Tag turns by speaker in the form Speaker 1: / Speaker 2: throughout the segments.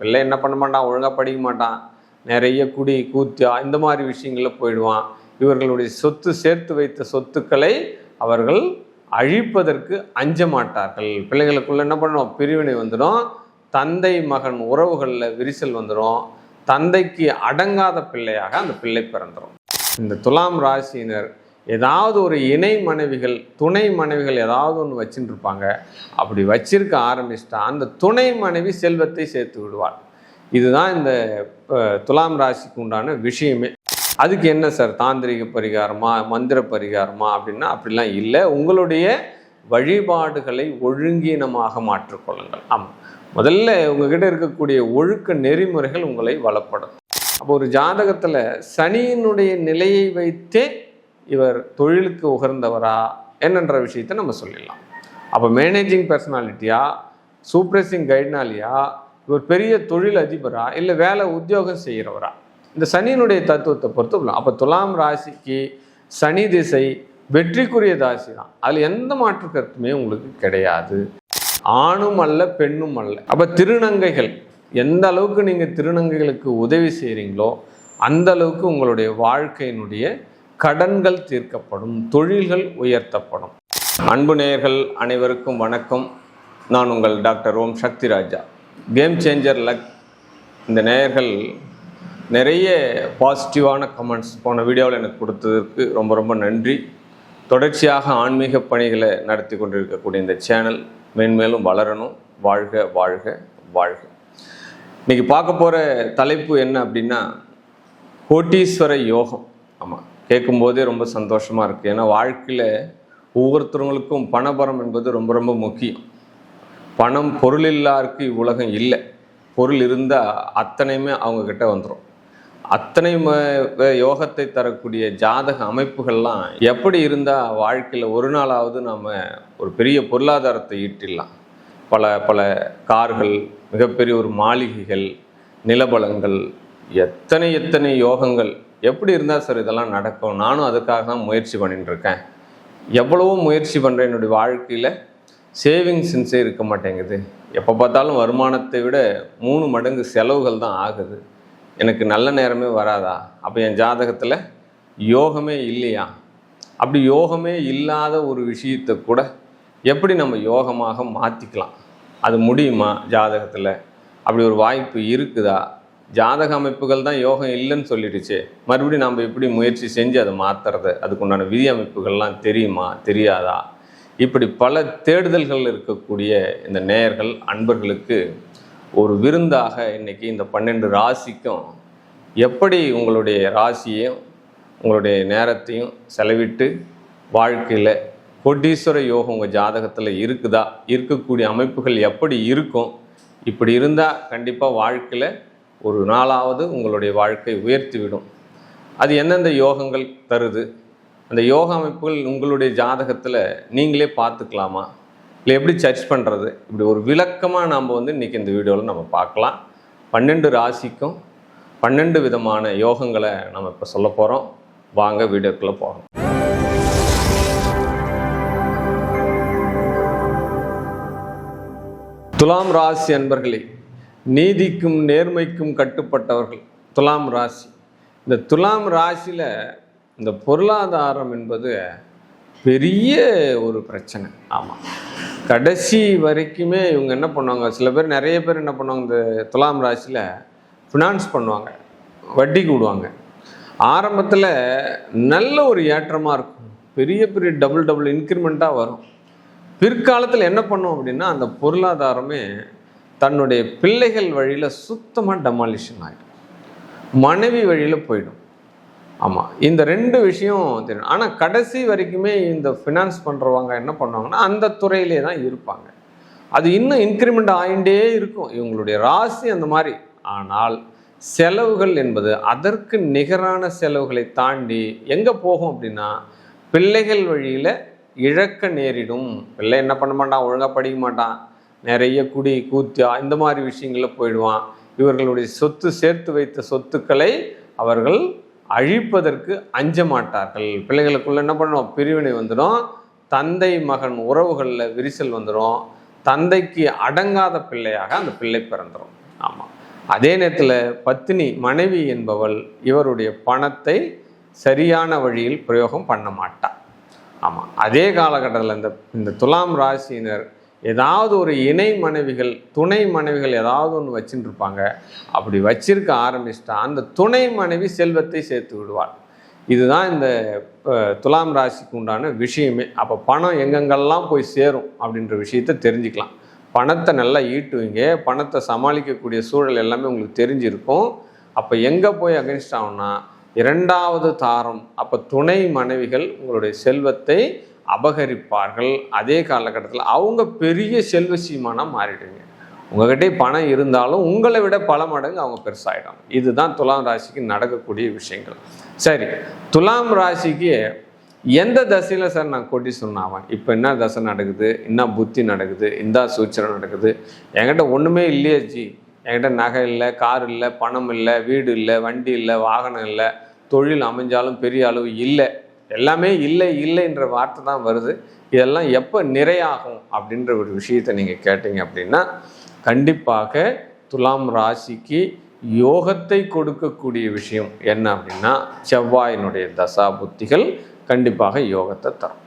Speaker 1: பிள்ளை என்ன பண்ண மாட்டான்? ஒழுங்காக படிக்க மாட்டான். நிறைய குடி கூத்தியா இந்த மாதிரி விஷயங்களில் போயிடுவான். இவர்களுடைய சொத்து சேர்த்து வைத்த சொத்துக்களை அவர்கள் அழிப்பதற்கு அஞ்ச மாட்டார்கள் பிள்ளைகளுக்குள்ள என்ன பண்ணும்? பிரிவினை வந்துடும். தந்தை மகன் உறவுகளில் விரிசல் வந்துடும். தந்தைக்கு அடங்காத பிள்ளையாக அந்த பிள்ளை பிறந்துடும் இந்த துலாம் ராசியினர் ஏதாவது ஒரு இணை மனைவிகள் துணை மனைவிகள் ஏதாவது ஒன்று வச்சுட்டு இருப்பாங்க அப்படி வச்சிருக்க ஆரம்பிச்சிட்டா அந்த துணை மனைவி செல்வத்தை சேர்த்து விடுவாள். இதுதான் இந்த துலாம் ராசிக்கு உண்டான விஷயமே. அதுக்கு என்ன சார்? தாந்திரிக பரிகாரமா மந்திர பரிகாரமா அப்படின்னா அப்படிலாம் இல்லை. உங்களுடைய வழிபாடுகளை ஒழுங்கீனமாக மாற்றிக்கொள்ளுங்கள். ஆமாம் முதல்ல உங்ககிட்ட இருக்கக்கூடிய ஒழுக்க நெறிமுறைகள் உங்களை வளப்படும் அப்போ ஒரு ஜாதகத்தில் சனியினுடைய நிலையை வைத்தே இவர் தொழிலுக்கு உகர்ந்தவரா என்னன்ற விஷயத்தை நம்ம சொல்லிடலாம். அப்போ மேனேஜிங் பர்சனாலிட்டியா சூப்ரஸிங் கைட்னாலியா இவர் பெரிய தொழில் அதிபரா இல்லை வேலை உத்தியோகம் செய்கிறவரா இந்த சனியினுடைய தத்துவத்தை பொறுத்து அப்போ துலாம் ராசிக்கு சனி திசை வெற்றிக்குரிய ராசி தான். அதில் எந்த மாற்று கருத்துமே உங்களுக்கு கிடையாது. ஆணும் அல்ல பெண்ணும் அல்ல. அப்போ திருநங்கைகள் எந்த அளவுக்கு நீங்கள் திருநங்கைகளுக்கு உதவி செய்கிறீங்களோ அந்த அளவுக்கு உங்களுடைய வாழ்க்கையினுடைய கடன்கள் தீர்க்கப்படும் தொழில்கள் உயர்த்தப்படும். அன்பு நேயர்கள் அனைவருக்கும் வணக்கம். நான் உங்கள் doctor Om Shakti Raja game changer luck இந்த நேயர்கள் நிறைய பாசிட்டிவான கமெண்ட்ஸ் போன வீடியோவில் எனக்கு கொடுத்ததற்கு ரொம்ப ரொம்ப நன்றி. தொடர்ச்சியாக ஆன்மீக பணிகளை நடத்தி கொண்டிருக்கக்கூடிய இந்த சேனல் மென்மேலும் வளரணும். வாழ்க வாழ்க வாழ்க. இன்றைக்கி பார்க்க போகிற தலைப்பு என்ன அப்படின்னா கோட்டீஸ்வர யோகம். ஆமாம் கேட்கும்போதே ரொம்ப சந்தோஷமாக இருக்குது ஏன்னா வாழ்க்கையில் ஒவ்வொருத்தவங்களுக்கும் பணபரம் என்பது ரொம்ப ரொம்ப முக்கியம். பணம் பொருள் இல்லாருக்கு இவ்வுலகம் இல்லை. பொருள் இருந்தால் அத்தனையுமே அவங்கக்கிட்ட வந்துடும் அத்தனை ம- யோகத்தை தரக்கூடிய ஜாதக அமைப்புகள்லாம் எப்படி இருந்தால் வாழ்க்கையில் ஒரு நாளாவது நாம் ஒரு பெரிய பொருளாதாரத்தை ஈட்டிடலாம். பல பல கார்கள் மிகப்பெரிய ஒரு மாளிகைகள் நிலபலங்கள் எத்தனை எத்தனை யோகங்கள் எப்படி இருந்தால் சார் இதெல்லாம் நடக்கும்? நானும் அதுக்காக தான் முயற்சி பண்ணிட்டுருக்கேன். எவ்வளவோ முயற்சி பண்ணுறேன் என்னுடைய வாழ்க்கையில். சேவிங்ஸ்ன்ஸே இருக்க மாட்டேங்குது. எப்போ பார்த்தாலும் வருமானத்தை விட மூணு மடங்கு செலவுகள் தான் ஆகுது. எனக்கு நல்ல நேரமே வராதா? அப்போ என் ஜாதகத்தில் யோகமே இல்லையா? அப்படி யோகமே இல்லாத ஒரு விஷயத்தை கூட எப்படி நம்ம யோகமாக மாற்றிக்கலாம் அது முடியுமா ஜாதகத்தில்? அப்படி ஒரு வாய்ப்பு இருக்குதா? ஜாதக அமைப்புகள் தான் யோகம் இல்லைன்னு சொல்லிடுச்சு. மறுபடியும் நம்ம எப்படி முயற்சி செஞ்சு அதை மாற்றுறது அதுக்குண்டான விதி அமைப்புகள்லாம் தெரியுமா? தெரியாதா? இப்படி பல தேடுதல்கள் இருக்கக்கூடிய இந்த நேயர்கள் அன்பர்களுக்கு ஒரு விருந்தாக இன்றைக்கி இந்த பன்னெண்டு ராசிக்கும் எப்படி உங்களுடைய ராசியையும் உங்களுடைய நேரத்தையும் செலவிட்டு வாழ்க்கையில் கோட்டீஸ்வர யோகம் உங்கள் ஜாதகத்தில் இருக்குதா? இருக்கக்கூடிய அமைப்புகள் எப்படி இருக்கும்? இப்படி இருந்தால் கண்டிப்பாக வாழ்க்கையில் ஒரு நாளாவது உங்களுடைய வாழ்க்கை உயர்த்திவிடும். அது எந்தெந்த யோகங்கள் தருது? அந்த யோக அமைப்புகள் உங்களுடைய ஜாதகத்தில் நீங்களே பார்த்துக்கலாமா? இல்லை எப்படி சர்ச் பண்ணுறது இப்படி ஒரு விளக்கமாக நாம் வந்து இன்றைக்கி இந்த வீடியோவில் நம்ம பார்க்கலாம். பன்னெண்டு ராசிக்கும் பன்னெண்டு விதமான யோகங்களை நம்ம இப்போ சொல்ல போகிறோம் வாங்க வீடியோக்குள்ளே போகிறோம் துலாம் ராசி அன்பர்களே நீதிக்கும் நேர்மைக்கும் கட்டுப்பட்டவர்கள் துலாம் ராசி. இந்த துலாம் ராசியில் இந்த பொருளாதாரம் என்பது பெரிய ஒரு பிரச்சனை. ஆமாம் கடைசி வரைக்குமே இவங்க என்ன பண்ணுவாங்க? சில பேர் நிறைய பேர் என்ன பண்ணுவாங்க? இந்த துலாம் ராசியில் ஃபினான்ஸ் பண்ணுவாங்க. வட்டி கூடுவாங்க. ஆரம்பத்தில் நல்ல ஒரு ஏற்றமாக இருக்கும். பெரிய பெரிய டபுள் டபுள் இன்க்ரிமெண்ட்டாக வரும். பிற்காலத்தில் என்ன பண்ணும் அப்படின்னா அந்த பொருளாதாரமே தன்னுடைய பிள்ளைகள் வழியில் சுத்தமாக டெமாலிஷன் ஆகிடும் மனைவி வழியில் போயிடும். ஆமாம் இந்த ரெண்டு விஷயம் தெரியும். ஆனால் கடைசி வரைக்குமே இந்த ஃபினான்ஸ் பண்ணுறவங்க என்ன பண்ணுவாங்கன்னா அந்த துறையிலே தான் இருப்பாங்க. அது இன்னும் இன்க்ரிமெண்ட் ஆகிண்டே இருக்கும். இவங்களுடைய ராசி அந்த மாதிரி. ஆனால் செலவுகள் என்பது அதற்கு நிகரான செலவுகளை தாண்டி எங்கே போகும் அப்படின்னா பிள்ளைகள் வழியில் இழக்க நேரிடும். பிள்ளை என்ன பண்ண மாட்டான்? ஒழுங்காக படிக்க மாட்டான். நிறைய குடி கூத்தியா இந்த மாதிரி விஷயங்களில் போயிடுவான். இவர்களுடைய சொத்து சேர்த்து வைத்த சொத்துக்களை அவர்கள் அழிப்பதற்கு அஞ்ச மாட்டார்கள் பிள்ளைகளுக்குள்ள என்ன பண்ணுவோம் பிரிவினை வந்துடும். தந்தை மகன் உறவுகளில் விரிசல் வந்துடும். தந்தைக்கு அடங்காத பிள்ளையாக அந்த பிள்ளை பிறந்துடும் ஆமாம் அதே நேரத்தில் பத்தினி மனைவி என்பவள் இவருடைய பணத்தை சரியான வழியில் பிரயோகம் பண்ண மாட்டாள் ஆமாம் அதே காலகட்டத்தில் இந்த இந்த துலாம் ராசியினர் ஏதாவது ஒரு இணை மனைவிகள் துணை மனைவிகள் ஏதாவது ஒன்று வச்சுட்டு இருப்பாங்க அப்படி வச்சிருக்க ஆரம்பிச்சிட்டா அந்த துணை மனைவி செல்வத்தை சேர்த்து விடுவாள். இதுதான் இந்த துலாம் ராசிக்கு உண்டான விஷயமே. அப்போ பணம் எங்கெங்கெல்லாம் போய் சேரும் அப்படின்ற விஷயத்தை தெரிஞ்சுக்கலாம். பணத்தை நல்லா ஈட்டுவீங்க பணத்தை சமாளிக்கக்கூடிய சூழல் எல்லாமே உங்களுக்கு தெரிஞ்சிருக்கும். அப்போ எங்கே போய் அகென்ஸ்ட் ஆகும்னா இரண்டாவது தாரம் அப்போ துணை மனைவிகள் உங்களுடைய செல்வத்தை அபகரிப்பார்கள் அதே காலகட்டத்தில் அவங்க பெரிய செல்வ சீமானாக மாறிடுங்க உங்ககிட்ட பணம் இருந்தாலும் உங்களை விட பல மடங்கு அவங்க பெருசாகிடும் இதுதான் துலாம் ராசிக்கு நடக்கக்கூடிய விஷயங்கள். சரி துலாம் ராசிக்கு எந்த தசையில் சார் நான் கொட்டி சொன்னாவன் இப்போ என்ன தசை நடக்குது? என்ன புத்தி நடக்குது? இந்த சூச்சரம் நடக்குது? என்கிட்ட ஒன்றுமே இல்லையே ஜி. என்கிட்ட நகை இல்லை கார் இல்லை பணம் இல்லை வீடு இல்லை வண்டி இல்லை வாகனம் இல்லை தொழில் அமைஞ்சாலும் பெரிய அளவு இல்லை. எல்லாமே இல்லை இல்லைன்ற வார்த்தை தான் வருது. இதெல்லாம் எப்போ நிறையாகும் அப்படின்ற ஒரு விஷயத்தை நீங்கள் கேட்டீங்க அப்படின்னா கண்டிப்பாக துலாம் ராசிக்கு யோகத்தை கொடுக்கக்கூடிய விஷயம் என்ன அப்படின்னா செவ்வாயினுடைய தசா புத்திகள் கண்டிப்பாக யோகத்தை தரும்.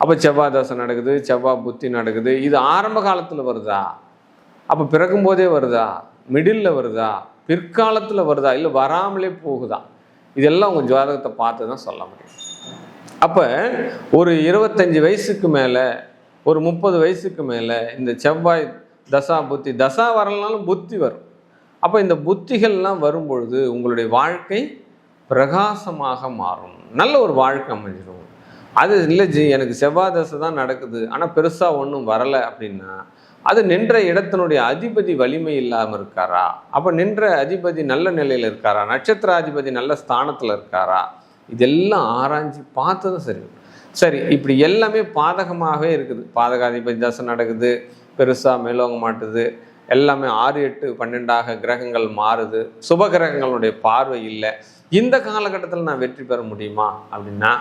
Speaker 1: அப்போ செவ்வாய் தசை நடக்குது செவ்வாய் புத்தி நடக்குது. இது ஆரம்ப காலத்தில் வருதா? அப்போ பிறக்கும் போதே வருதா? மிடில் வருதா? பிற்காலத்தில் வருதா? இல்லை வராமலே போகுதா? இதெல்லாம் உங்கள் ஜாதகத்தை பார்த்து தான் சொல்ல முடியும். அப்போ ஒரு இருபத்தஞ்சி வயசுக்கு மேலே ஒரு முப்பது வயசுக்கு மேலே இந்த செவ்வாய் தசா புத்தி தசா வரலனாலும் புத்தி வரும். அப்போ இந்த புத்திகள்லாம் வரும்பொழுது உங்களுடைய வாழ்க்கை பிரகாசமாக மாறும். நல்ல ஒரு வாழ்க்கை அமைஞ்சிடும் அது இல்லை ஜி எனக்கு செவ்வாய் தசை தான் நடக்குது. ஆனால் பெருசாக ஒன்றும் வரலை அப்படின்னா அது நின்ற இடத்தினுடைய அதிபதி வலிமை இல்லாமல் இருக்காரா? அப்போ நின்ற அதிபதி நல்ல நிலையில் இருக்காரா? நட்சத்திராதிபதி நல்ல ஸ்தானத்தில் இருக்காரா? இதெல்லாம் ஆராய்ஞ்சு பார்த்ததும் சரி. சரி இப்படி எல்லாமே பாதகமாகவே இருக்குது. பாதகாதிபதி தசை நடக்குது பெருசாக மேலோங்க மாட்டுது எல்லாமே ஆறு எட்டு பன்னெண்டாக கிரகங்கள் மாறுது. சுப கிரகங்களுடைய பார்வை இல்லை. இந்த காலகட்டத்தில் நான் வெற்றி பெற முடியுமா? அப்படின்னா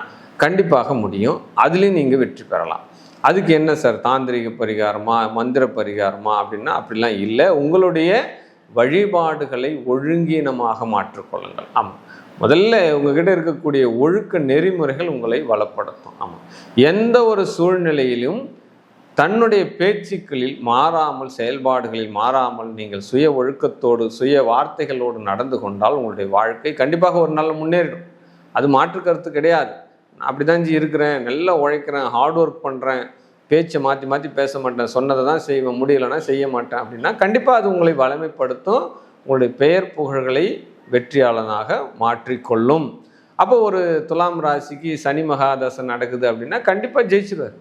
Speaker 1: கண்டிப்பாக முடியும். அதுலேயும் நீங்கள் வெற்றி பெறலாம். அதுக்கு என்ன சார்? தாந்திரிக பரிகாரமா மந்திர பரிகாரமா அப்படின்னா அப்படிலாம் இல்லை. உங்களுடைய வழிபாடுகளை ஒழுங்கீனமாக மாற்றிக்கொள்ளுங்கள். ஆமாம் முதல்ல உங்ககிட்ட இருக்கக்கூடிய ஒழுக்க நெறிமுறைகள் உங்களை வளப்படுத்தும். ஆமாம் எந்த ஒரு சூழ்நிலையிலும் தன்னுடைய பேச்சுக்களில் மாறாமல் செயல்பாடுகளில் மாறாமல் நீங்கள் சுய ஒழுக்கத்தோடு சுய வார்த்தைகளோடு நடந்து கொண்டால் உங்களுடைய வாழ்க்கை கண்டிப்பாக ஒரு நாள் முன்னேறிடும். அது மாற்று கருத்து கிடையாது. நான் அப்படிதான் ஜி இருக்கிறேன் நல்லா உழைக்கிறேன் ஹார்ட் ஒர்க் பண்ணுறேன் பேச்சை மாற்றி மாற்றி பேச மாட்டேன் சொன்னதை தான் செய்வேன் முடியலைன்னா செய்ய மாட்டேன் அப்படின்னா கண்டிப்பாக அது உங்களை வளமைப்படுத்தும் உங்களுடைய பெயர் புகழ்களை வெற்றியாளனாக மாற்றிக்கொள்ளும். அப்போ ஒரு துலாம் ராசிக்கு சனி மகாதசை நடக்குது அப்படின்னா கண்டிப்பாக ஜெயிச்சிருவார்.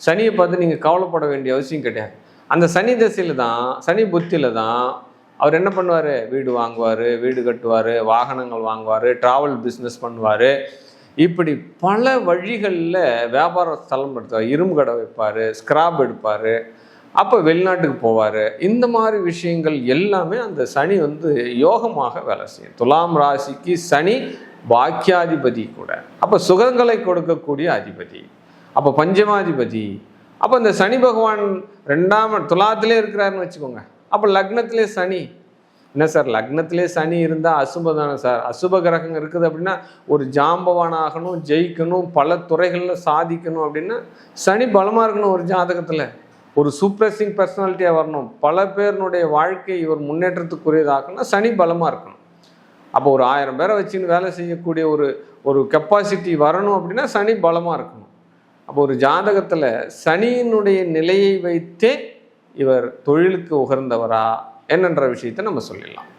Speaker 1: சனியை பார்த்து நீங்கள் கவலைப்பட வேண்டிய அவசியம் கிடையாது. அந்த சனி தசையில் தான் சனி புத்தியில் தான் அவர் என்ன பண்ணுவார்? வீடு வாங்குவார் வீடு கட்டுவார் வாகனங்கள் வாங்குவார் ட்ராவல் பிஸ்னஸ் பண்ணுவார். இப்படி பல வழிகளில் வியாபார ஸ்தலம் எடுத்தார் இரும்பு கடை வைப்பார் ஸ்கிராப் எடுப்பார். அப்போ வெளிநாட்டுக்கு போவார். இந்த மாதிரி விஷயங்கள் எல்லாமே அந்த சனி வந்து யோகமாக வேலை செய்யும். துலாம் ராசிக்கு சனி பாக்கியாதிபதி கூட. அப்போ சுகங்களை கொடுக்கக்கூடிய அதிபதி. அப்போ பஞ்சமாதிபதி. அப்போ இந்த சனி பகவான் ரெண்டாம் துலாத்திலே இருக்கிறாருன்னு வச்சுக்கோங்க. அப்போ லக்னத்திலே சனி. என்ன சார் லக்னத்திலே சனி இருந்தால் அசுப தானே சார் அசுப கிரகம் இருக்குது அப்படின்னா ஒரு ஜாம்பவான் ஆகணும் ஜெயிக்கணும் பல துறைகளில் சாதிக்கணும் அப்படின்னா சனி பலமாக இருக்கணும் ஒரு ஜாதகத்தில். ஒரு சூப்ரஸிங் பர்சனாலிட்டியாக வரணும். பல பேருனுடைய வாழ்க்கை இவர் முன்னேற்றத்துக்குரியதாகணும்னா சனி பலமாக இருக்கணும். அப்போ ஒரு ஆயிரம் பேரை வச்சுன்னு வேலை செய்யக்கூடிய ஒரு ஒரு கெப்பாசிட்டி வரணும் அப்படின்னா சனி பலமாக இருக்கணும். அப்போ ஒரு ஜாதகத்தில் சனியினுடைய நிலையை வைத்தே இவர் தொழிலுக்கு உகர்ந்தவரா என்னன்ற விஷயத்தை நம்ம சொல்லிடலாம்.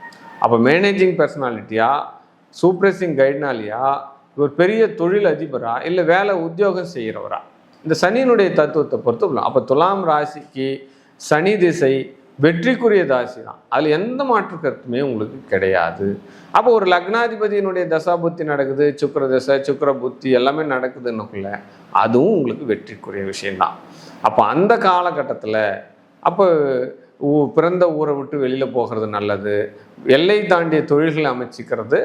Speaker 1: அப்போ மேனேஜிங் பர்சனாலிட்டியா சூப்ரஸிங் கைட்னாலியா இவர் பெரிய தொழில் அதிபரா இல்லை வேலை உத்தியோகம் செய்கிறவரா இந்த சனியினுடைய தத்துவத்தை பொறுத்து அப்போ துலாம் ராசிக்கு சனி திசை வெற்றிக்குரிய தாசி தான். அதில் எந்த மாற்று கருத்துமே உங்களுக்கு கிடையாது. அப்போ ஒரு லக்னாதிபதியினுடைய தசாபுத்தி நடக்குது சுக்கர தசை சுக்கர புத்தி எல்லாமே நடக்குதுன்னுக்குள்ள அதுவும் உங்களுக்கு வெற்றிக்குரிய விஷயம்தான் அப்போ அந்த காலகட்டத்தில் அப்போ பிறந்த ஊரை விட்டு வெளியில் போகிறது நல்லது. எல்லை தாண்டிய தொழில்களை அமைச்சிக்கிறது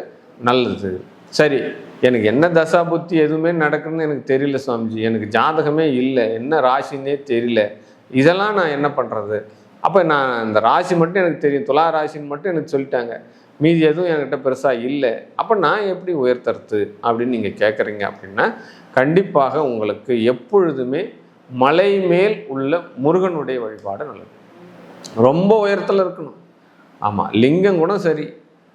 Speaker 1: நல்லது. சரி எனக்கு என்ன தசா புத்தி எதுவுமே நடக்குன்னு எனக்கு தெரியல சுவாமிஜி. எனக்கு ஜாதகமே இல்லை. என்ன ராசின்னே தெரியல. இதெல்லாம் நான் என்ன பண்ணுறது அப்போ நான் இந்த ராசி மட்டும் எனக்கு தெரியும். துலா ராசின்னு மட்டும் எனக்கு சொல்லிட்டாங்க. மீதி எதுவும் என்கிட்ட பெருசாக இல்லை. அப்போ நான் எப்படி உயர்த்தறது அப்படின்னு நீங்கள் கேட்குறீங்க அப்படின்னா கண்டிப்பாக உங்களுக்கு எப்பொழுதுமே மலை மேல் உள்ள முருகனுடைய வழிபாடு நல்லது. ரொம்ப உயரத்தில் இருக்கணும். ஆமாம் லிங்கம் கூட சரி.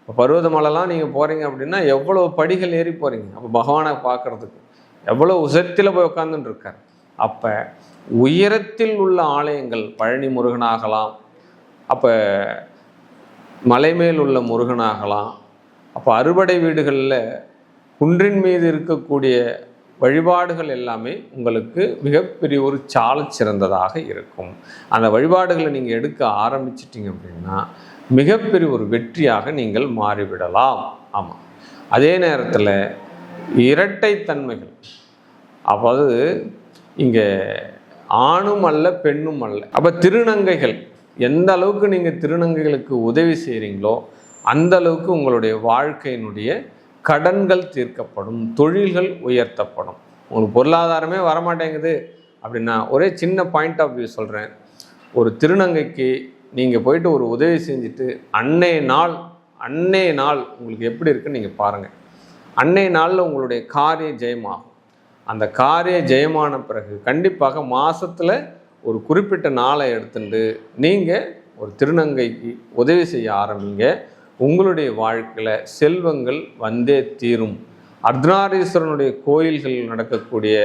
Speaker 1: இப்போ பருவதமலைலாம் நீங்கள் போகிறீங்க அப்படின்னா எவ்வளோ படிகள் ஏறி போகிறீங்க அப்போ பகவானை பார்க்குறதுக்கு. எவ்வளோ உசத்தில் போய் உட்காந்துட்டு இருக்கார். அப்போ உயரத்தில் உள்ள ஆலயங்கள் பழனி முருகனாகலாம். அப்போ மலை மேல் உள்ள முருகனாகலாம். அப்போ அறுபடை வீடுகளில் குன்றின் மீது இருக்கக்கூடிய வழிபாடுகள் எல்லாமே உங்களுக்கு மிகப்பெரிய ஒரு சால சிறந்ததாக இருக்கும். அந்த வழிபாடுகளை நீங்கள் எடுக்க ஆரம்பிச்சிட்டிங்க அப்படின்னா மிகப்பெரிய ஒரு வெற்றியாக நீங்கள் மாறிவிடலாம். ஆமாம் அதே நேரத்தில் இரட்டைத்தன்மைகள். அதாவது இங்கே ஆணும் அல்ல பெண்ணும் அல்ல. அப்போ திருநங்கைகள் எந்த அளவுக்கு நீங்கள் திருநங்கைகளுக்கு உதவி செய்கிறீங்களோ அந்த அளவுக்கு உங்களுடைய வாழ்க்கையினுடைய கடன்கள் தீர்க்கப்படும் தொழில்கள் உயர்த்தப்படும். உங்களுக்கு பொருளாதாரமே வரமாட்டேங்குது. அப்படின்னா ஒரே சின்ன பாயிண்ட் ஆஃப் வியூ சொல்கிறேன் ஒரு திருநங்கைக்கு நீங்கள் போயிட்டு ஒரு உதவி செஞ்சுட்டு அன்னைய நாள் அன்னைய நாள் உங்களுக்கு எப்படி இருக்குன்னு நீங்கள் பாருங்கள் அன்னைய நாளில் உங்களுடைய காரிய ஜெயமாகும். அந்த காரிய ஜெயமான பிறகு கண்டிப்பாக மாதத்தில் ஒரு குறிப்பிட்ட நாளை எடுத்துட்டு நீங்கள் ஒரு திருநங்கைக்கு உதவி செய்ய ஆரம்பிங்க. உங்களுடைய வாழ்க்கையில் செல்வங்கள் வந்தே தீரும். அர்த்தநாரீஸ்வரனுடைய கோயில்களில் நடக்கக்கூடிய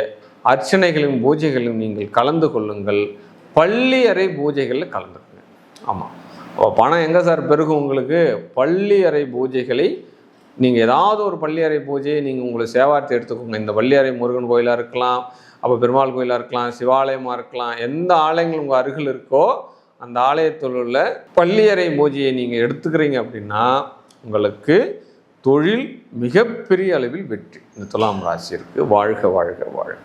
Speaker 1: அர்ச்சனைகளையும் பூஜைகளையும் நீங்கள் கலந்து கொள்ளுங்கள். பள்ளி அறை பூஜைகளில் கலந்து ஆமாம் பணம் எங்கே சார் பெருகும் உங்களுக்கு? பள்ளி அறை பூஜைகளை நீங்கள் ஏதாவது ஒரு பள்ளி அறை பூஜையை நீங்கள் உங்களை சேவார்த்தி எடுத்துக்கோங்க. இந்த பள்ளி அறை முருகன் கோயிலாக இருக்கலாம் அப்போ பெருமாள் கோயிலாக இருக்கலாம் சிவாலயமாக இருக்கலாம் எந்த ஆலயங்கள் உங்கள் அருகில் இருக்கோ அந்த ஆலயத்தில் உள்ள பள்ளியறை பூஜையை நீங்கள் எடுத்துக்கிறீங்க அப்படின்னா உங்களுக்கு தொழில் மிகப்பெரிய அளவில் வெற்றி. இந்த துலாம் ராசி இருக்கு. வாழ்க வாழ்க வாழ்க.